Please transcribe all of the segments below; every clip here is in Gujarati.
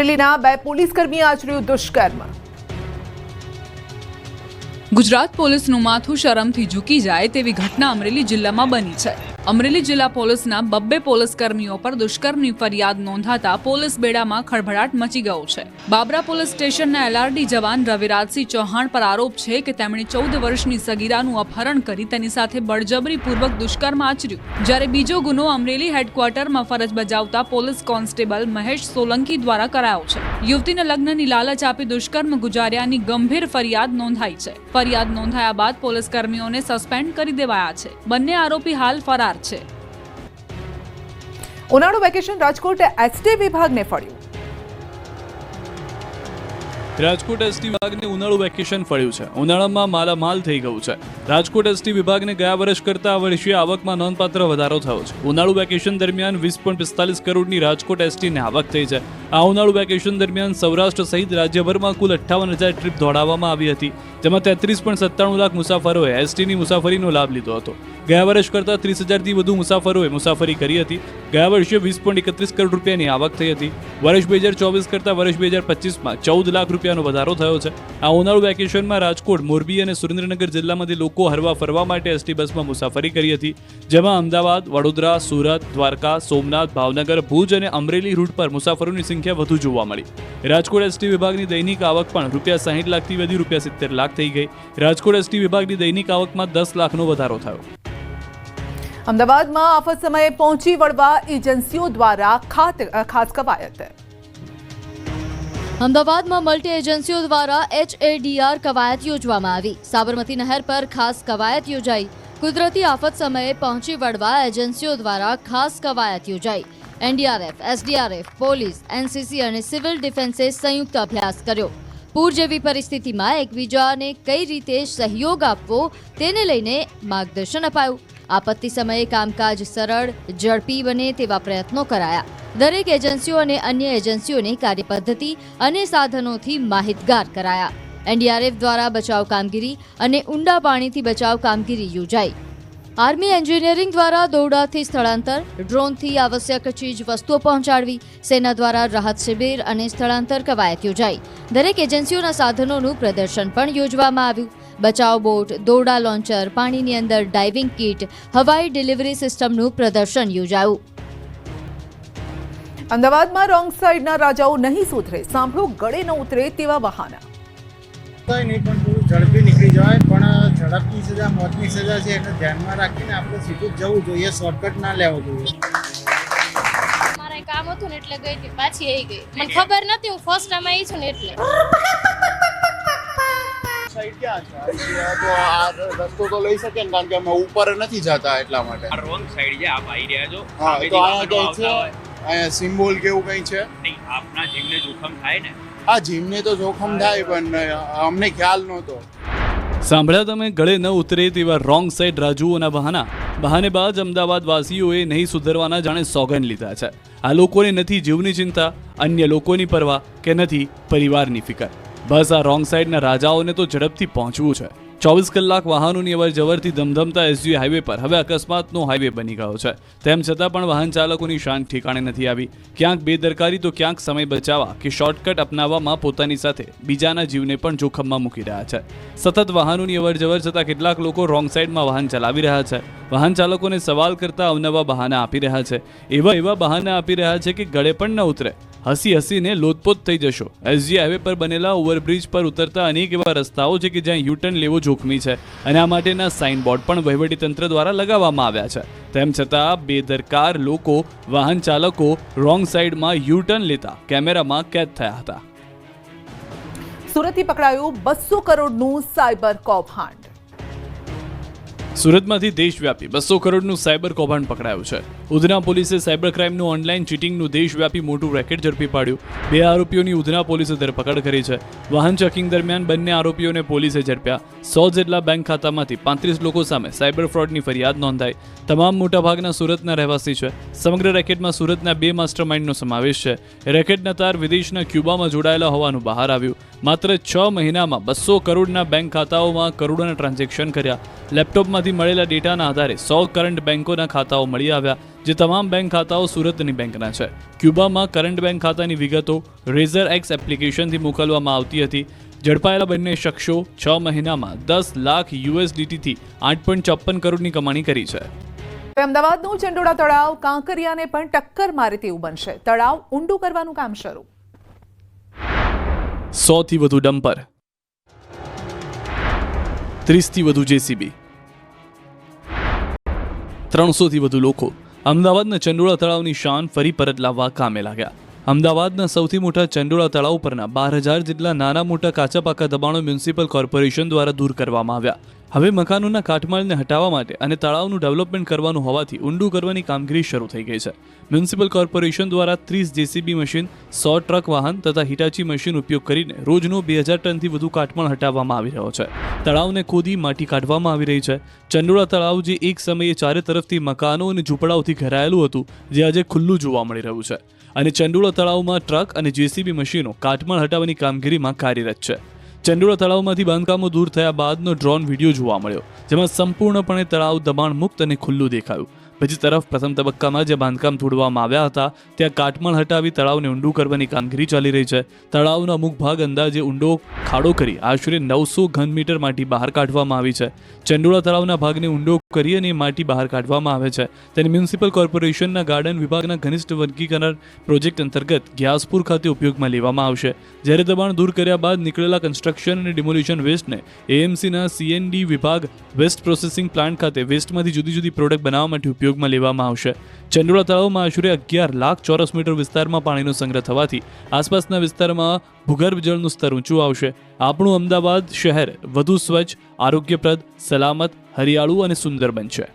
અમરેલીના બે પોલીસકર્મીએ આચર્યું દુષ્કર્મ. ગુજરાત પોલીસનું માથું શરમથી ઝૂકી જાય તેવી ઘટના અમરેલી જિલ્લામાં બની છે. અમરેલી જિલ્લા પોલીસના બબ્બે પોલીસ કર્મીઓ પર દુષ્કર્મની ફરિયાદ નોંધાતા પોલીસ બેડામાં ખળભળાટ મચી ગયો છે. બાબરા પોલીસ સ્ટેશનના એલઆરડી જવાન રવિરાજસિંહ ચૌહાણ પર આરોપ છે કે તેમણે ચૌદ વર્ષની સગીરાનું અપહરણ કરી તેની સાથે બળજબરીપૂર્વક દુષ્કર્મ આચર્યું. જ્યારે બીજો ગુનો અમરેલી હેડક્વાર્ટરમાં ફરજ બજાવતા પોલીસ કોન્સ્ટેબલ મહેશ સોલંકી દ્વારા કરાયો છે. યુવતીને લગ્નની લાલચ આપી દુષ્કર્મ ગુજાર્યાની ગંભીર ફરિયાદ નોંધાઈ છે. ફરિયાદ નોંધાયા બાદ પોલીસ કર્મીઓને સસ્પેન્ડ કરી દેવાયા છે. બંને આરોપી હાલ ફરાર છે. ઉનાળુ વેકેશન રાજકોટ એસટી વિભાગને ફળ્યું. રાજકોટ એસટી વિભાગને ઉનાળુ વેકેશન ફળ્યું છે. ઉનાળામાં માલામાલ થઈ ગયું છે. રાજકોટ એસટી વિભાગને ગયા વર્ષ કરતા આ વર્ષે આવકમાં નોંધપાત્ર વધારો થયો છે. ઉનાળુ વેકેશન દરમિયાન વીસ પોઈન્ટ પિસ્તાલીસ કરોડની રાજકોટ એસટીની આવક થઈ છે. આ ઉનાળુ વેકેશન દરમિયાન સૌરાષ્ટ્ર સહિત રાજ્યભરમાં કુલ અઠ્ઠાવન હજાર ટ્રીપ દોડાવવામાં આવી હતી, જેમાં તેત્રીસ પોઈન્ટ સત્તાણું લાખ મુસાફરોએ એસટીની મુસાફરીનો લાભ લીધો હતો. ગયા વર્ષ કરતાં ત્રીસ હજારથી વધુ મુસાફરોએ મુસાફરી કરી હતી. ગયા વર્ષે વીસ પોઈન્ટ એકત્રીસ કરોડ રૂપિયાની આવક થઈ હતી. વર્ષ બે હજાર ચોવીસ કરતાં વર્ષ બે હજાર પચીસમાં ચૌદ લાખ રૂપિયાનો વધારો થયો છે. આ ઉનાળુ વેકેશનમાં રાજકોટ, મોરબી અને સુરેન્દ્રનગર જિલ્લામાંથી લોકો હરવા ફરવા માટે એસટી બસમાં મુસાફરી કરી હતી. જેમાં અમદાવાદ, વડોદરા, સુરત, દ્વારકા, સોમનાથ, ભાવનગર, ભુજ અને અમરેલી રૂટ પર મુસાફરોની સંખ્યા વધુ જોવા મળી. રાજકોટ એસટી વિભાગની દૈનિક આવક પણ રૂપિયા સાહીઠ લાખથી વધી, રૂપિયા સિત્તેર લાખ થઈ ગઈ. રાજકોટ એસટી વિભાગની દૈનિક આવકમાં દસ લાખનો વધારો થયો. અમદાવાદમાં આફત સમયે પહોંચી વળવા એજન્સીઓ દ્વારા ખાસ કવાયત. અમદાવાદમાં મલ્ટી એજન્સીઓ દ્વારા એચએડીઆર કવાયત યોજવામાં આવી. સાબરમતી નહેર પર ખાસ કવાયત યોજાઈ. કુદરતી આફત સમયે પહોંચી વળવા એજન્સીઓ દ્વારા ખાસ કવાયત યોજાઈ. એનડીઆરએફ, એસડીઆરએફ, પોલીસ, એનસીસી અને સિવિલ ડિફેન્સે સંયુક્ત અભ્યાસ કર્યો. પૂર જેવી પરિસ્થિતિમાં એકબીજાને કઈ રીતે સહયોગ આપવો, તેને લઈને માર્ગદર્શન અપાયું. આપત્તિ સમયે કામકાજ સરળ, ઝડપી બને તેવા પ્રયત્નો કરાયા. દરેક એજન્સીઓ અને અન્ય એજન્સીઓની કાર્યપદ્ધતિ અને સાધનોથી માહિતગાર કરાયા. એનડીઆરએફ દ્વારા બચાવ કામગીરી અને ઊંડા પાણીથી બચાવ કામગીરી યોજાઈ. આર્મી એન્જિનિયરિંગ દ્વારા દોરડાથી સ્થળાંતર, ડ્રોનથી આવશ્યક ચીજ વસ્તુઓ પહોંચાડવી, સેના દ્વારા રાહત શિબિર અને સ્થળાંતર કવાયત યોજાઈ. દરેક એજન્સીઓના સાધનોનું પ્રદર્શન પણ યોજવામાં આવ્યું. બચાવ બોટ દોરડા લોન્ચર પાણીની અંદર ડાઇવિંગ કીટ હવાઈ ડિલિવરી સિસ્ટમનું પ્રદર્શન યોજાયું. અમદાવાદમાં રોંગ સાઈડના રાજાઓ નહીં સુધરે સાંભળો ગળે ન ઉતરે તેવા બહાના. કંઈ નહીં પણ થોડું ઝડપી નીકળી જવાય પણ ઝડપની સજા મોતની સજા છે એને ધ્યાનમાં રાખીને આપણે સીધું જ જવું જોઈએ શોર્ટકટ ના લેવો જોઈએ. મારે કામ હતું ને એટલે ગઈ હતી પાછી આવી ગઈ. મને ખબર નથી હું ફર્સ્ટ ટાઈમ આવી છું ને એટલે. સાઈડ ક્યાં છે? તો આ રસ્તો તો લઈ શકે ને કારણ કે અમે ઉપર નથી જતા એટલા માટે. આ રોંગ સાઈડ છે આપ આવી રહ્યા છો. હા તો વાહનો અહીંયા છે અહીંયા સિમ્બોલ કે કંઈ છે? નહીં આપના જીવને જોખમ થાય ને. હા જીમને તો જોખમ થાય પણ અમને ખ્યાલ નહોતો. સાંભળ્યા તમે ગળે ન ઉતરે તેવા રોંગ સાઈડ રાજુઓના બહાના. બહાને બાદ અમદાવાદ વાસીઓએ નહીં સુધરવાના જાણે સોગન લીધા છે. આ લોકોને નથી જીવની ચિંતા અન્ય લોકોની પરવા કે નથી પરિવારની ફિકર. બસ આ રોંગ સાઈડના રાજાઓને તો ઝડપથી પહોંચવું છે. ચોવીસ કલાક વાહનોની અવર જવરથી ધમધમતા એસજી હાઈવે પર. હવે અકસ્માતનો હાઈવે બની ગયો છે. તેમ છતાં પણ વાહન ચાલકોની શાંત ઠેકાણે નથી આવી. ક્યાંક બેદરકારી તો ક્યાંક સમય બચાવવા કે શોર્ટકટ અપનાવવામાં પોતાની સાથે બીજાના જીવને પણ જોખમમાં મૂકી રહ્યા છે. સતત વાહનોની અવર જવર છતાં કેટલાક લોકો રોંગ સાઈડમાં વાહન ચલાવી રહ્યા છે. વાહન ચાલકોને સવાલ કરતા અવનવા બહાના આપી રહ્યા છે. એવા એવા બહાના આપી રહ્યા છે કે ગળે પણ ન ઉતરે. હસી હસીને લોતપોત થઈ જશો. એસજી હાઈવે પર બનેલા ઓવરબ્રિજ પર ઉતરતા અનેક એવા રસ્તાઓ છે કે જ્યાં યુટર્ન લેવો જોખમી છે અને આ માટેના સાઇનબોર્ડ પણ વહીવટીતંત્ર દ્વારા લગાવવામાં આવ્યા છે. તેમ છતાં, બેદરકાર લોકો, વાહન ચાલકો રોંગ સાઈડમાં યુટર્ન લેતા કેમેરામાં કેદ થયા હતા. સુરતથી પકડાયું બસો કરોડનું સાયબર કૌભાંડ. સુરતમાંથી દેશવ્યાપી બસો કરોડનું સાયબર કૌભાંડ પકડાયું છે. ઉધના પોલીસે સાયબર ક્રાઇમનું ઓનલાઈન ચીટિંગનું દેશવ્યાપી મોટું રેકેટ ઝડપી પાડ્યું. બે આરોપીઓની ઉધના પોલીસે ધરપકડ કરી છે. વાહન ચેકિંગ દરમિયાન બંને આરોપીઓને પોલીસે ઝડપ્યા. સો જેટલા બેંક ખાતામાંથી પાંત્રીસ લોકો સામે સાયબર ફ્રોડની ફરિયાદ નોંધાઈ. તમામ મોટાભાગના સુરતના રહેવાસી છે. સમગ્ર રેકેટમાં સુરતના બે માસ્ટર માઇન્ડનો સમાવેશ છે. રેકેટના તાર વિદેશના ક્યુબામાં જોડાયેલા હોવાનું બહાર આવ્યું. માત્ર છ મહિનામાં બસો કરોડના બેંક ખાતાઓમાં કરોડોના ટ્રાન્ઝેક્શન કર્યા. લેપટોપમાંથી મળેલા ડેટાના આધારે સો કરંટ બેંકોના ખાતાઓ મળી આવ્યા, જે તમામ બેંક ખાતાઓ સુરતની બેંકના છે. ક્યુબામાં કરંટ બેંક ખાતાની વિગતો રેઝર એક્સ એપ્લિકેશનથી મોકલવામાં આવતી હતી. ઝડપાયેલા બંને શખ્સો છ મહિનામાં દસ લાખ યુએસડીટીથી આઠ પોઈન્ટ ચોપન કરોડની કમાણી કરી છે. અમદાવાદનું ચંડોળા તળાવ કાંકરિયાને પણ ટક્કર મારે તેવું બનશે. તળાવ ઊંડું કરવાનું કામ શરૂ. સોથી વધુ ડમ્પર. ત્રીસથી વધુ જેસીબી. ત્રણસોથી વધુ લોકો. અમદાવાદના ચંડોળા તળાવની શાન ફરી પરત લાવવા કામે લાગ્યા. અમદાવાદના સૌથી મોટા ચંડોળા તળાવ પરના બાર હજાર જેટલા નાના મોટા કાચા પાકા દબાણો મ્યુનિસિપલ કોર્પોરેશન દ્વારા દૂર કરવામાં આવ્યા. હવે મકાનોના કાટમાળને હટાવવા માટે અને તળાવનું ડેવલપમેન્ટ કરવાનું હોવાથી ઊંડું કરવાની કામગીરી શરૂ થઈ ગઈ છે. મ્યુનિસિપલ કોર્પોરેશન દ્વારા ત્રીસ જેસીબી મશીન, સો ટ્રક વાહન તથા હિટાચી મશીન ઉપયોગ કરીને રોજનો બે હજાર ટનથી વધુ કાટમાળ હટાવવામાં આવી રહ્યો છે. તળાવને ખોદી માટી કાઢવામાં આવી રહી છે. ચંડોળા તળાવ જે એક સમયે ચારે તરફથી મકાનો અને ઝૂંપડાઓથી ઘેરાયેલું હતું, જે આજે ખુલ્લું જોવા મળી રહ્યું છે. અને ચંડોળા તળાવમાં ટ્રક અને જેસીબી મશીનો કાટમાળ હટાવવાની કામગીરીમાં કાર્યરત છે. ચંડોળા તળાવમાંથી બાંધકામો દૂર થયા બાદનો ડ્રોન વીડિયો જોવા મળ્યો, જેમાં સંપૂર્ણપણે તળાવ દબાણ મુક્ત અને ખુલ્લું દેખાયું. બીજી તરફ પ્રથમ તબક્કામાં જે બાંધકામ તોડવામાં આવ્યા હતા, ત્યાં કાટમાળ હટાવી તળાવને ઊંડું કરવાની કામગીરી ચાલી રહી છે. તળાવનો અમુક ભાગ અંદાજે ઊંડો ખાડો કરી આશરે નવસો ઘન મીટર માટી બહાર કાઢવામાં આવી છે. ચંડોળા તળાવના ભાગને ઊંડો કરી અને માટી બહાર કાઢવામાં આવે છે. તેને મ્યુનિસિપલ કોર્પોરેશનના ગાર્ડન વિભાગના ઘનિષ્ઠ વર્ગીકરણ પ્રોજેક્ટ અંતર્ગત ગ્યાસપુર ખાતે ઉપયોગમાં લેવામાં આવશે. જ્યારે દબાણ દૂર કર્યા બાદ નીકળેલા કન્સ્ટ્રક્શન અને ડિમોલિશન વેસ્ટને એએમસીના સીએનડી વિભાગ વેસ્ટ પ્રોસેસિંગ પ્લાન્ટ ખાતે વેસ્ટમાંથી જુદી જુદી પ્રોડક્ટ બનાવવા માટે ઉપયોગમાં લેવામાં આવશે. ચંડોળા તળાવમાં આશરે અગિયાર લાખ ચોરસ મીટર વિસ્તારમાં પાણીનો સંગ્રહ થવાથી આસપાસના વિસ્તારમાં ભૂગર્ભ જળનું સ્તર ઊંચું આવશે. આપણું અમદાવાદ શહેર વધુ સ્વચ્છ આરોગ્યપ્રદ સલામત હરિયાળું અને સુંદર બનશે.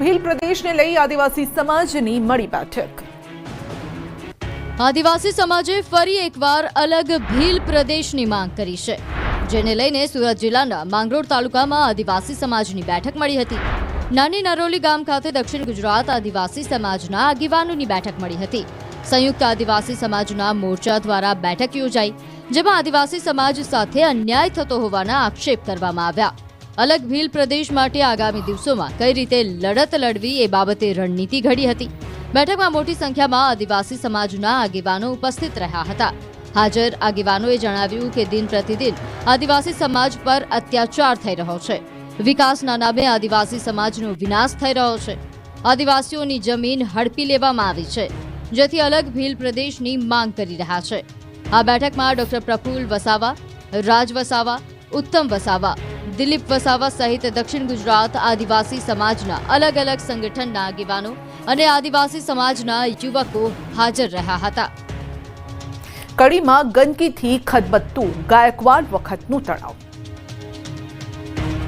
ભીલ પ્રદેશને લઈ આદિવાસી સમાજની મળી બેઠક. આદિવાસી સમાજે ફરી એકવાર અલગ ભીલ પ્રદેશની માંગ કરી છે. જેને લઈને સુરત જિલ્લાના માંગરોળ તાલુકામાં આદિવાસી સમાજની બેઠક મળી હતી. નાની નરોલી ગામ ખાતે દક્ષિણ ગુજરાત આદિવાસી સમાજના આગેવાનોની બેઠક મળી હતી. સંયુક્ત આદિવાસી સમાજના મોરચા દ્વારા બેઠક યોજાઈ, જેમાં આદિવાસી સમાજ સાથે અન્યાય થતો હોવાના આક્ષેપ કરવામાં આવ્યા. અલગ ભીલ પ્રદેશ માટે આગામી દિવસોમાં કઈ રીતે લડત લડવી એ બાબતે રણનીતિ ઘડી હતી. બેઠકમાં મોટી સંખ્યામાં આદિવાસી સમાજના આગેવાનો ઉપસ્થિત રહ્યા હતા. હાજર આગેવાનોએ જણાવ્યું કે દિન પ્રતિદિન આદિવાસી સમાજ પર અત્યાચાર થઈ રહ્યો છે. વિકાસના નામે આદિવાસી સમાજનો વિનાશ થઈ રહ્યો છે. આદિવાસીઓની જમીન હડપી લેવામાં આવી છે, જેથી અલગ ભીલ પ્રદેશની માંગ કરી રહ્યા છે. આ બેઠકમાં ડોક્ટર પ્રફુલ વસાવા, રાજ વસાવા, ઉત્તમ વસાવા, દિલીપ વસાવા સહિત દક્ષિણ ગુજરાત આદિવાસી સમાજના અલગ અલગ સંગઠનના આગેવાનો અને આદિવાસી સમાજના યુવકો હાજર રહ્યા હતા. કડીમાં ગંદકીથી ખદબત્તું ગાયકવાડ વખતનું તળાવ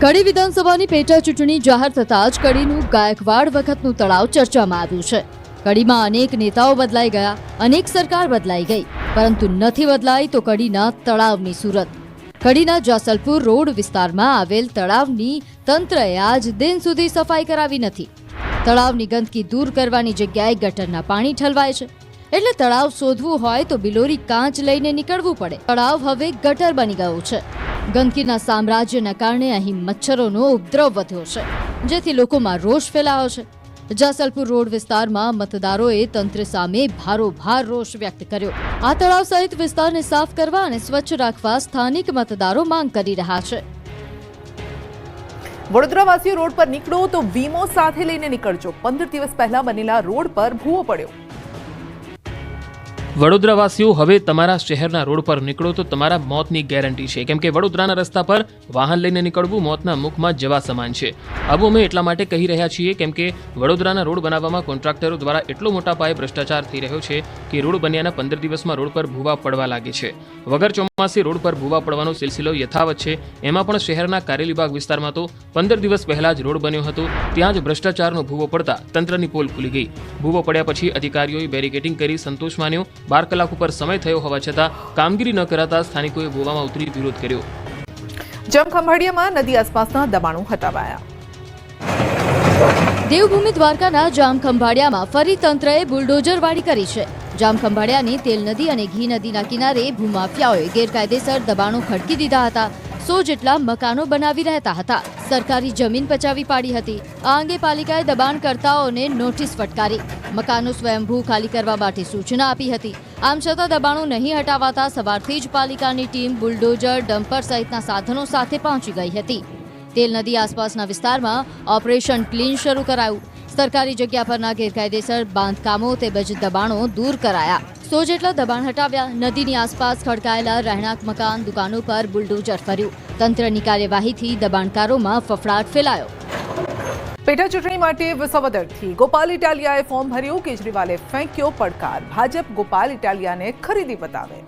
કડી વિધાનસભાની પેટા ચૂંટણી જાહેર થતાં જ કડીનું ગાયકવાડ વખતનું તળાવ ચર્ચામાં આવ્યું છે. કડીમાં અનેક નેતાઓ બદલાઈ ગયા, અનેક સરકાર બદલાઈ ગઈ, પરંતુ નથી બદલાઈ તો કડીના તળાવની સુરત. કડીના જાસલપુર રોડ વિસ્તારમાં આવેલ તળાવની તંત્રએ આજ દિન સુધી સફાઈ કરાવી નથી. તળાવની ગંદકી દૂર કરવાની જગ્યાએ ગટરના પાણી ઠલવાય છે. એટલે તળાવ શોધવું હોય તો બિલોરી કાંચ લઈને નીકળવું પડે. તળાવ હવે ગટર બની ગયું છે. ગંદકીના સામ્રાજ્યના કારણે અહીં મચ્છરોનો ઉપદ્રવ વધ્યો છે, જેથી લોકોમાં રોષ ફેલાયો છે. જાસલપુર રોડ વિસ્તારમાં મતદારોએ તંત્ર સામે ભારોભાર રોષ વ્યક્ત કર્યો. આ તળાવ સહિત વિસ્તારને સાફ કરવા અને સ્વચ્છ રાખવા સ્થાનિક મતદારો માંગ કરી રહ્યા છે. વડોદરાવાસીઓ રોડ પર નીકળો તો વીમો સાથે લઈને નીકળજો. પંદર દિવસ પહેલા બનેલા રોડ પર ભૂવો પડ્યો. વડોદરાવાસીઓ હવે તમારા શહેરના રોડ પર નીકળો તો તમારા મોતની ગેરંટી છે. કેમ કે વડોદરાના રસ્તા પર વાહન લઈને નીકળવું મોતના મુખમાં જવા સમાન છે. આવું અમે એટલા માટે કહી રહ્યા છીએ, કેમ કે વડોદરાના રોડ બનાવવામાં કોન્ટ્રાક્ટરો દ્વારા એટલો મોટા પાયે ભ્રષ્ટાચાર થઈ રહ્યો છે કે રોડ બન્યાના પંદર દિવસમાં રોડ પર ભૂવા પડવા લાગે છે. વગર ચોમાસે રોડ પર ભૂવા પડવાનો સિલસિલો યથાવત છે. એમાં પણ શહેરના કારેલીબાગ વિસ્તારમાં તો પંદર દિવસ પહેલા જ રોડ બન્યો હતો, ત્યાં જ ભ્રષ્ટાચારનો ભૂવો પડતા તંત્રની પોલ ખુલી ગઈ. ભૂવો પડ્યા પછી અધિકારીઓએ બેરિકેડિંગ કરી સંતોષ માન્યો બાર કલાક ઉપર સમય થયો હોવા છતાં કામગીરી ન કરાતા સ્થાનિકોએ ભૂવામાં ઉતરી વિરોધ કર્યો. જમખંભાળિયામાં નદી આસપાસના દબાણો હટાવાયા. દેવભૂમિ દ્વારકાના જામખંભાળિયામાં ફરી તંત્રએ બુલડોઝર વાડી કરી છે. જામખંભાળિયાની તેલ નદી અને ઘી નદીના કિનારે ભૂમાફિયાઓએ ગેરકાયદેસર દબાણો ખડકી દીધા હતા. સો જેટલા મકાનો બનાવી રહેતા હતા. સરકારી જમીન પચાવી પાડી હતી. આ અંગે પાલિકાએ દબાણકર્તાઓને નોટિસ ફટકારી. મકાનો સ્વયંભૂ ખાલી કરવા માટે સૂચના આપી હતી. આમ છતાં દબાણો નહીં હટાવાતા સવારથી જ પાલિકાની ટીમ બુલડોઝર, ડમ્પર સહિતના સાધનો સાથે પહોંચી ગઈ હતી. તેલ નદી આસપાસના વિસ્તારમાં ઓપરેશન ક્લીન શરૂ કરાયું. સરકારી જગ્યા પરના ગેરકાયદેસર બાંધકામો તેમજ દબાણો દૂર કરાયા. સો જેટલા દબાણ હટાવ્યા, નદીની આસપાસ ખડકાયેલા રહેણાંક મકાન દુકાનો પર બુલડોઝર ફર્યું. તંત્રની કાર્યવાહીથી દબાણકારોમાં ફફડાટ ફેલાયો. પેટા ચૂંટણી માટે વિસાવદરથી ગોપાલ ઇટાલિયાએ ફોર્મ ભર્યું, કેજરીવાલે ફેંક્યો પડકાર. ભાજપ ગોપાલ ઇટાલિયાને ખરીદી બતાવે.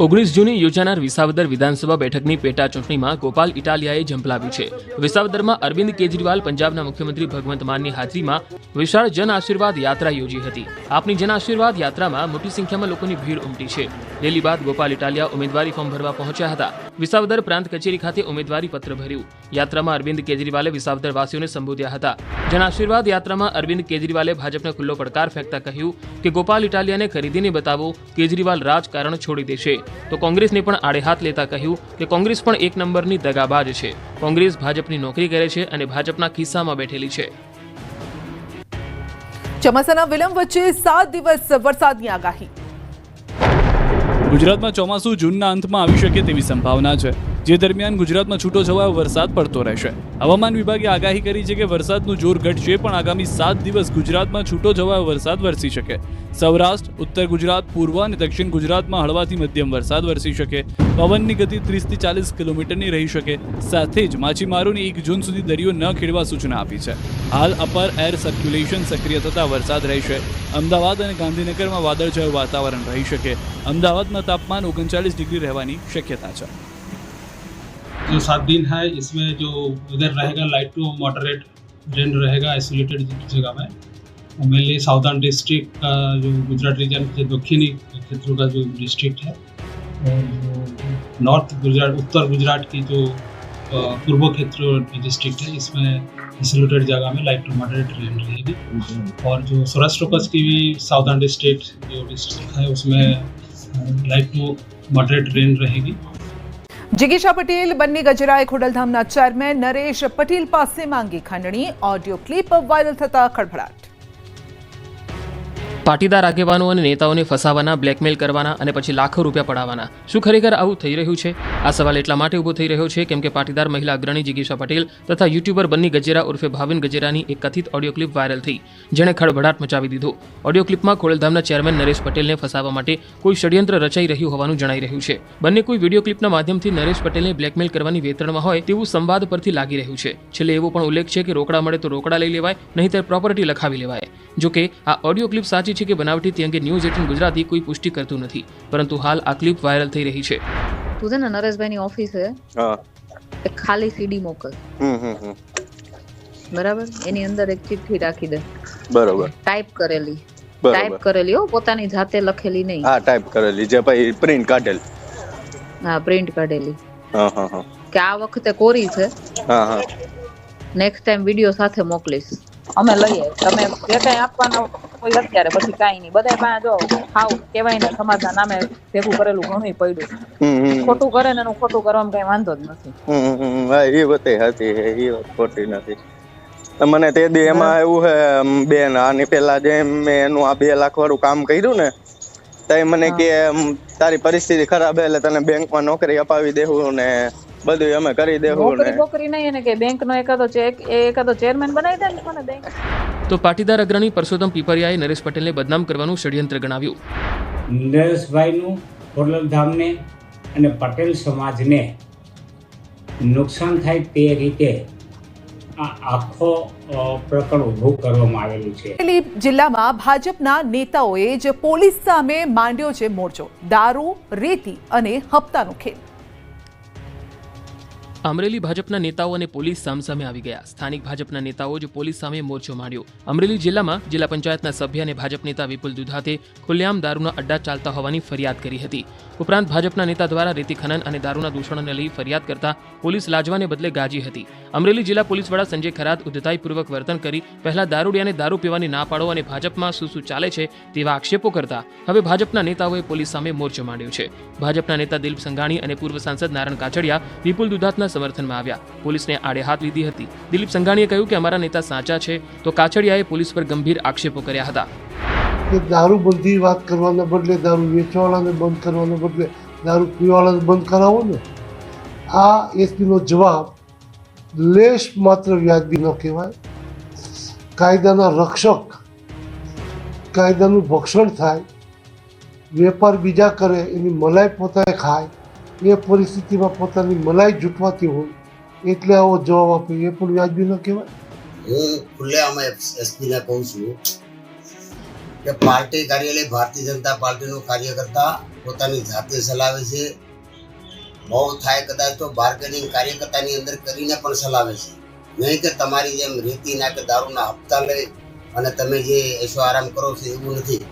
ઓગણીસ જૂને યોજાનાર વિસાવદર વિધાનસભા બેઠકની પેટા ચૂંટણીમાં ગોપાલ ઇટાલિયાએ ઝંપલાવ્યું છે. વિસાવદરમાં અરવિંદ કેજરીવાલ પંજાબના મુખ્યમંત્રી ભગવંત માનની હાજરીમાં વિશાળ જન આશીર્વાદ યાત્રા યોજી હતી. આપની જન આશીર્વાદ યાત્રામાં મોટી સંખ્યામાં લોકોની ભીડ ઉમટી છે. રેલી બાદ ગોપાલ ઇટાલિયા ઉમેદવારી ફોર્મ ભરવા પહોંચ્યા હતા. વિસાવદર પ્રાંત કચેરી ખાતે ઉમેદવારી પત્ર ભર્યું. યાત્રામાં અરવિંદ કેજરીવાલે વિસાવદરવાસીઓને સંબોધ્યા હતા. જન આશીર્વાદ યાત્રામાં અરવિંદ કેજરીવાલે ભાજપને ખુલ્લો પડકાર ફેંકતા કહ્યું કે ગોપાલ ઇટાલિયાને ખરીદીને બતાવો કેજરીવાલ રાજકારણ છોડી દેશે. તો કોંગ્રેસને પણ આડે હાથ લેતા કહ્યું કે કોંગ્રેસ પણ એક નંબરની દગાબાજ છે. કોંગ્રેસ ભાજપની નોકરી કરે છે અને ભાજપના ખિસ્સામાં બેઠેલી છે. ચોમાસાના વિલંબ વચ્ચે સાત દિવસ વરસાદની આગાહી. ગુજરાતમાં ચોમાસું જૂનના અંતમાં આવી શકે તેવી સંભાવના છે. જે દરમિયાન ગુજરાતમાં છૂટો છવાયો વરસાદ પડતો રહેશે. હવામાન વિભાગે આગાહી કરી છે કે વરસાદનું જોર ઘટશે, પણ આગામી સાત દિવસ ગુજરાતમાં છૂટો છવાયો વરસાદ વરસી શકે. સૌરાષ્ટ્ર, ઉત્તર ગુજરાત, પૂર્વ અને દક્ષિણ ગુજરાતમાં હળવાથી મધ્યમ વરસાદ વરસી શકે. પવનની ગતિ ત્રીસથી ચાલીસ કિલોમીટરની રહી શકે. સાથે જ માછીમારોને એક જૂન સુધી દરિયો ન ખેડવા સૂચના આપી છે. હાલ અપર એર સર્ક્યુલેશન સક્રિય થતાં વરસાદ રહેશે. અમદાવાદ અને ગાંધીનગરમાં વાદળછાયું વાતાવરણ રહી શકે. અમદાવાદમાં તાપમાન ઓગણચાલીસ ડિગ્રી રહેવાની શક્યતા છે. जो सात दिन है, इसमें जो इधर रहेगा लाइट टू मॉडरेट रेन रहेगा आइसोलेटेड जगह में। मेनली साउदर्न डिस्ट्रिक्ट का जो गुजरात रीजन के दक्षिणी क्षेत्रों का जो डिस्ट्रिक्ट है नॉर्थ गुजरात, उत्तर गुजरात की जो पूर्व क्षेत्र डिस्ट्रिक्ट है, इसमें आइसोलेटेड जगह में लाइट टू मॉडरेट रेन रहेगी। और जो सौराष्ट्र कच्छ की भी साउदर्न डिस्ट्रिक्ट जो डिस्ट्रिक्ट है, उसमें लाइट टू मॉडरेट रेन रहेगी। જિગીશા પટેલ બંને ગજરાએ ખોડલધામના ચેરમેન નરેશ પટેલ પાસે માંગી ખંડણી. ઓડિયો ક્લિપ વાયરલ થતા ખળભળાટ. પાટીદાર આગેવાનો અને નેતાઓને ફસાવાના બ્લેકમેલ કરવાના અને પછી લાખો રૂપિયા પડાવવાના શું ખરેખર આવું થઈ રહ્યું છે? આ સવાલ એટલા માટે ઊભો થઈ રહ્યો છે કેમ કે પાટીદાર મહિલા અગ્રણી જિગીશા પટેલ તથા યુટ્યુબર બન્ની ગજેરા ઉર્ફે ભાવિન ગજેરાની એક કથિત ઓડિયો ક્લિપ વાયરલ થઈ. જેણે ખળભળાટ મચાવી દીધો. ઓડિયો ક્લિપમાં ખોડલધામના ચેરમેન નરેશ પટેલને ફસાવવા માટે કોઈ ષડયંત્ર રચાઈ રહ્યું હોવાનું જણાઈ રહ્યું છે. બંને કોઈ વીડિયો ક્લિપના માધ્યમથી નરેશ પટેલને બ્લેકમેલ કરવાની વેતરણમાં હોય તેવું સંવાદ પરથી લાગી રહ્યું છે. છેલ્લે એવો પણ ઉલ્લેખ છે કે રોકડા મળે તો રોકડા લઈ લેવાય, નહીંતર પ્રોપર્ટી લખાવી લેવાય. જોકે આ ઓડિયો ક્લિપ સાચી છે કે બનાવટી તે અંગે ન્યૂઝ એટીન ગુજરાતી કોઈ પુષ્ટિ કરતું નથી પરંતુ હાલ આ ક્લિપ વાયરલ થઈ રહી છે. તું છે ને નરેશભાઈની ઓફિસે હા. એક ખાલી સીડી મોકલ. હમ હમ હમ. બરાબર? એની અંદર એક ચિઠ્ઠી રાખી દે. બરાબર. ટાઈપ કરેલી. ટાઈપ કરેલી હો પોતાની જાતે લખેલી નહીં. હા ટાઈપ કરેલી જે ભાઈ પ્રિન્ટ કાઢેલ. હા પ્રિન્ટ કાઢેલી. હા હા હા. કે આ વખતે કોરી છે. હા હા. નેક્સ્ટ ટાઈમ વીડિયો સાથે મોકલીશ. અમે લઈએ. તમે જે કઈ આપવાના હોય અત્યારે પછી કાંઈ નહીં. બધા પાસે જો હાવ કેવાય ને સમાજના નામે ભેગું કરેલું ઘણું પડ્યું. ખોટું કરે ને એનું ખોટું કરવામાં કઈ વાંધો જ નથી. હા એ વાત હતી એ વાત ખોટી નથી. તો મને તે દી એમાં એવું હે બેન આની પેલા જે મેં એનું આ બે લાખ વાળું કામ કર્યું ને તો મને કે તારી પરિસ્થિતિ ખરાબ એટલે તને બેંકમાં નોકરી અપાવી દેવું ને બધું અમે કરી દેવું નોકરી ને બોકરી નહીં એને કે બેંક નો એકાદો ચેક એકાદો ચેરમેન બનાવી દે ને મને બેંક તો પાટીદાર અગ્રણી પરસોત્તમ પીપરિયાએ નરેશ પટેલને બદનામ કરવાનું ષડયંત્ર ગણાવ્યું. નરેશભાઈનું ખોડલધામને અને પટેલ સમાજને નુકસાન થાય તે રીતે આ આખો પ્રકરણ ઊભું કરવામાં આવેલું છે. અમરેલી જિલ્લામાં ભાજપના નેતાઓએ જ પોલીસ સામે માંડ્યો છે મોરચો. દારૂ રેતી અને હપ્તાનો ખેલ. અમરેલી ભાજપના નેતાઓ અને પોલીસ સામસામે આવી ગયા. સ્થાનિક ભાજપના નેતાઓ જ પોલીસ સામે મોરચો માંડ્યો અમરેલી જિલ્લામાં જિલ્લા પંચાયતના સભ્ય અને ભાજપ નેતા વિપુલ દુધાતે ખુલ્લેઆમ દારૂના અડ્ડા ચાલતા હોવાની ફરિયાદ કરી હતી. ઉપરાંત ભાજપના નેતા દ્વારા રેતી ખનન અને દારૂના દૂષણને લઈ ફરિયાદ કરતા પોલીસ લાજવાને બદલે ગાજી હતી. અમરેલી જિલ્લા પોલીસ વડા સંજય ખરાત ઉદ્ધતાઈપૂર્વક વર્તન કરી પહેલા દારૂડિયાને દારૂ પીવાની ના પાડો અને ભાજપમાં શું શું ચાલે છે તેવા આક્ષેપો કરતા હવે ભાજપના નેતાઓએ પોલીસ સામે મોરચો માંડ્યો છે. ભાજપના નેતા દિલીપ સંઘાણી અને પૂર્વ સાંસદ નારાયણ કાછડિયા વિપુલ દુધાતના સમર્થનમાં આવ્યા. પોલીસને આડે હાથ લીધી હતી. દિલીપ સંઘાણીએ કહ્યું કે અમારા નેતા સાચા છે તો કાછડિયાએ પોલીસ પર ગંભીર આક્ષેપો કર્યા હતા. કે દારૂ બંધી વાત કરવાના બદલે દારૂ વેચવાવાળાને બંધ કરવાના બદલે દારૂ પીવાવાળાને બંધ કરાવો ને? આ એસપીનો જવાબ લેશ માત્ર વ્યાજબી ન કહેવાય. કાયદાના રક્ષક, કાયદાનું ભક્ષણ થાય, વેપાર બીજા કરે, એની મલાઈ પોતાએ ખાય એ પરિસ્થિતિમાં પોતાની મલાઈ જૂટવાતી હોય, એટલે આવો જવાબ આપ્યો એ પણ વ્યાજબી ન કહેવાય. હું ખુલ્લેઆમ એસપીને કહું છું કે પાર્ટી કાર્યાલય, ભારતીય જનતા પાર્ટીનું કાર્યકર્તા પોતાની જાતે ચલાવે છે. બહુ થાય કદાચ તો બાર્ગેનિંગ કાર્યકર્તાની અંદર કરીને પણ ચલાવે છે. નહીં કે તમારી જેમ રેતી ના કે દારૂના હપ્તા લઈ અને તમે જે એશો આરામ કરો છો એવું નથી.